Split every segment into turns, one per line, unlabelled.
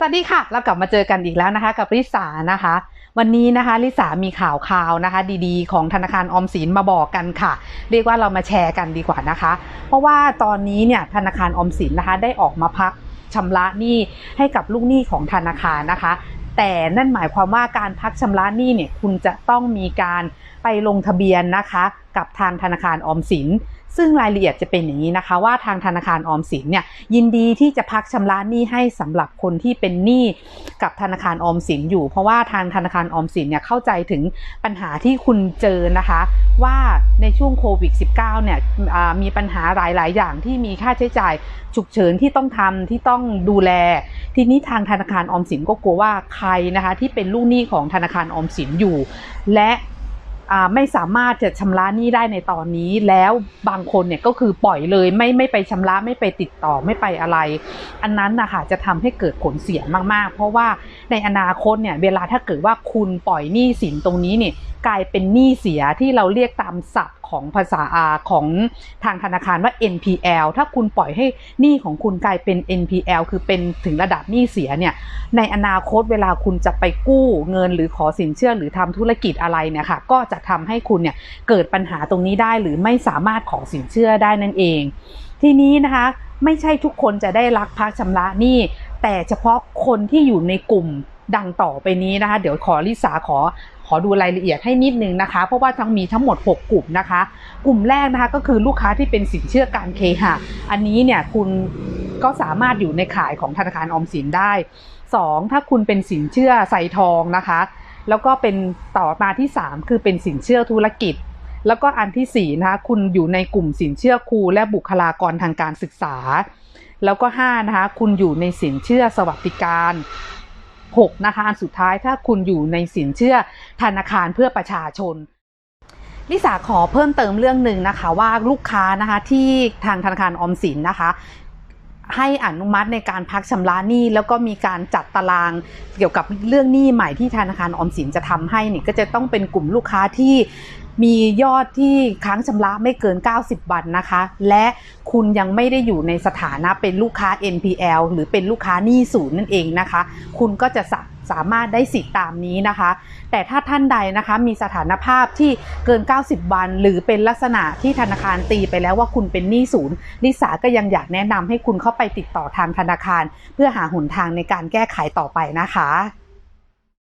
สวัสดีค่ะ เรากลับมาเจอกันอีกแล้วนะคะกับริสานะคะ วันนี้นะคะริสามีข่าวข่าวนะคะ ดีๆ ของธนาคารออมสินมาบอกกันค่ะ เรียกว่าเรามาแชร์กันดีกว่านะคะ เพราะว่าตอนนี้เนี่ยธนาคารออมสินนะคะได้ออกมาพักชำระหนี้ให้กับลูกหนี้ของธนาคารนะคะ แต่นั่นหมายความว่าการพักชำระหนี้เนี่ยคุณจะต้องมีการไปลงทะเบียนนะคะ กับทางธนาคารออมสิน ซึ่งรายละเอียดจะเป็นอย่างนี้นะคะ ว่าทางธนาคารออมสินเนี่ยยินดีที่จะพักชำระหนี้ให้สำหรับคนที่เป็นหนี้กับธนาคารออมสินอยู่ เพราะว่าทางธนาคารออมสินเนี่ยเข้าใจถึงปัญหาที่คุณเจอนะคะ ว่าในช่วงโควิด -19 เนี่ยมีปัญหาหลาย ๆ อย่างที่มีค่าใช้จ่ายฉุกเฉินที่ต้องทำที่ต้องดูแล ทีนี้ทางธนาคารออมสินก็กลัวว่าใครนะคะที่เป็นลูกหนี้ของธนาคารออมสินอยู่ และ ไม่สามารถจะชำระหนี้ได้ในตอนนี้ แล้วบางคนเนี่ยก็คือปล่อยเลยไม่ไม่ไปชำระไม่ไปติดต่อไม่ไปอะไร อันนั้นนะคะจะทำให้เกิดผลเสียมากๆ เพราะว่าในอนาคตเนี่ยเวลาถ้าเกิดว่าคุณปล่อยหนี้สินตรงนี้เนี่ยกลายเป็นหนี้เสียที่เราเรียกตามศัพท์ ของภาษาอาของทางธนาคารว่า NPL ถ้าคุณปล่อยให้หนี้ของคุณกลายเป็น NPL คือเป็นถึงระดับหนี้เสียเนี่ย ในอนาคตเวลาคุณจะไปกู้เงินหรือขอสินเชื่อหรือทำธุรกิจอะไรเนี่ยค่ะ ก็จะทำให้คุณเนี่ยเกิดปัญหาตรงนี้ได้หรือไม่สามารถขอสินเชื่อได้นั่นเอง ทีนี้นะคะไม่ใช่ทุกคนจะได้รักพักชำระหนี้แต่เฉพาะคนที่อยู่ในกลุ่ม ดังต่อไปนี้นะคะ เดี๋ยวขอลิสาขอขอดูรายละเอียดให้นิดนึงนะคะ เพราะว่าทั้งมีทั้งหมด 6 กลุ่มนะคะ กลุ่มแรกนะคะก็คือลูกค้าที่เป็นสินเชื่อการเคหะ อันนี้เนี่ยคุณก็สามารถอยู่ในข่ายของธนาคารออมสินได้ 2. ถ้าคุณเป็นสินเชื่อใส่ทองนะคะ แล้วก็เป็นต่อมาที่ 3 คือเป็นสินเชื่อธุรกิจ แล้วก็อันที่4นะคะคุณอยู่ในกลุ่มสินเชื่อครูและบุคลากรทางการศึกษา แล้วก็5นะคะคุณอยู่ในสินเชื่อสวัสดิการ 6นะคะอันสุดท้ายถ้าคุณอยู่ในสินเชื่อธนาคารเพื่อประชาชนลิสาขอเพิ่มเติมเรื่องหนึ่งนะคะว่าลูกค้านะคะที่ทางธนาคารออมสินนะคะ ให้อนุมัติในการพักชำระหนี้ แล้วก็มีการจัดตารางเกี่ยวกับเรื่องหนี้ใหม่ที่ธนาคารออมสินจะทำให้เนี่ยก็จะต้องเป็นกลุ่มลูกค้าที่มียอดที่ค้างชำระไม่เกิน 90 วันนะคะ และคุณยังไม่ได้อยู่ในสถานะเป็นลูกค้า NPL หรือเป็นลูกค้าหนี้ศูนย์นั่นเองนะคะ คุณก็จะสา สามารถได้สิทธิ์ตามนี้นะคะ แต่ถ้าท่านใดนะคะมีสถานภาพที่เกิน 90 วัน หรือเป็นลักษณะที่ธนาคารตีไปแล้วว่าคุณเป็นหนี้ศูนย์ลิสาก็ยังอยากแนะนำให้คุณเข้าไปติดต่อทางธนาคาร เพื่อหาหนทางในการแก้ไขต่อไปนะคะ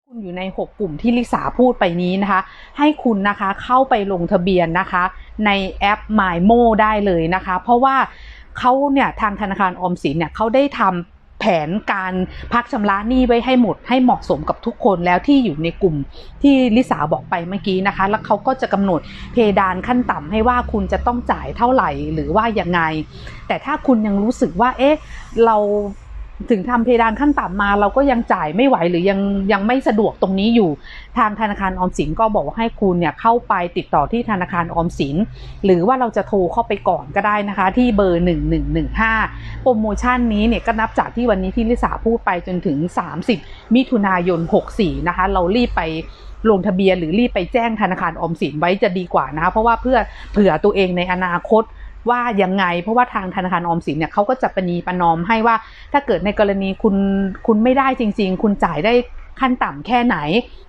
คุณอยู่ใน 6 กลุ่มที่ลิสาพูดไปนี้นะคะ ให้คุณนะคะเข้าไปลงทะเบียนนะคะ ในแอป MyMo ได้เลยนะคะ เพราะว่าเขาเนี่ยทางธนาคารออมสินเนี่ยเขาได้ทำ แผนการพักชำระหนี้ไว้ให้หมดให้เหมาะสมกับทุกคนแล้วที่อยู่ในกลุ่มที่ลิสาบอกไปเมื่อกี้นะคะ แล้วเขาก็จะกำหนดเพดานขั้นต่ำให้ว่าคุณจะต้องจ่ายเท่าไหร่หรือว่ายังไง แต่ถ้าคุณยังรู้สึกว่า เอ๊ะ เรา ถึงทำเพดานขั้นต่ำมาเราก็ยังจ่ายไม่ไหวหรือยังยังไม่สะดวกตรงนี้อยู่ ทางธนาคารออมสินก็บอกว่าให้คุณเนี่ยเข้าไปติดต่อที่ธนาคารออมสิน หรือว่าเราจะโทรเข้าไปก่อนก็ได้นะคะ ที่เบอร์ 1115 โปรโมชั่นนี้เนี่ยก็นับจากที่วันนี้ที่ลิสาพูดไปจนถึง 30 มิถุนายน 64 นะคะ เรารีบไปลงทะเบียนหรือรีบไปแจ้งธนาคารออมสินไว้จะดีกว่านะคะเพราะว่าเพื่อเผื่อตัวเองในอนาคต ว่ายังไง เพราะว่าทางธนาคารออมสินเนี่ยเขาก็จะประนีประนอมให้ว่า ถ้าเกิดในกรณีคุณคุณไม่ได้จริง ๆ คุณจ่ายได้ขั้นต่ำแค่ไหน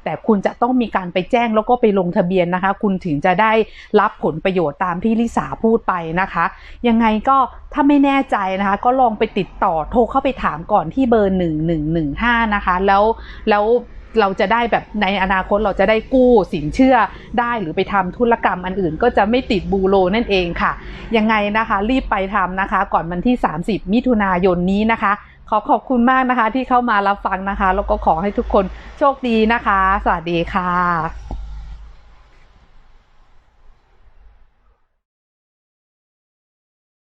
แต่คุณจะต้องมีการไปแจ้งแล้วก็ไปลงทะเบียนนะคะ คุณถึงจะได้รับผลประโยชน์ตามที่ลิสาพูดไปนะคะ ยังไงก็ถ้าไม่แน่ใจนะคะ ก็ลองไปติดต่อโทรเข้าไปถามก่อนที่เบอร์ 1115 นะคะ แล้วแล้ว เราจะได้แบบในอนาคตเราจะได้กู้สินเชื่อได้หรือไปทำธุรกรรมอันอื่น ก็จะไม่ติดบูโรนั่นเองค่ะ ยังไงนะคะรีบไปทำนะคะ ก่อนวันที่ 30 มิถุนายนนี้นะคะ ขอขอบคุณมากนะคะที่เข้ามารับฟังนะคะ แล้วก็ขอให้ทุกคนโชคดีนะคะ สวัสดีค่ะ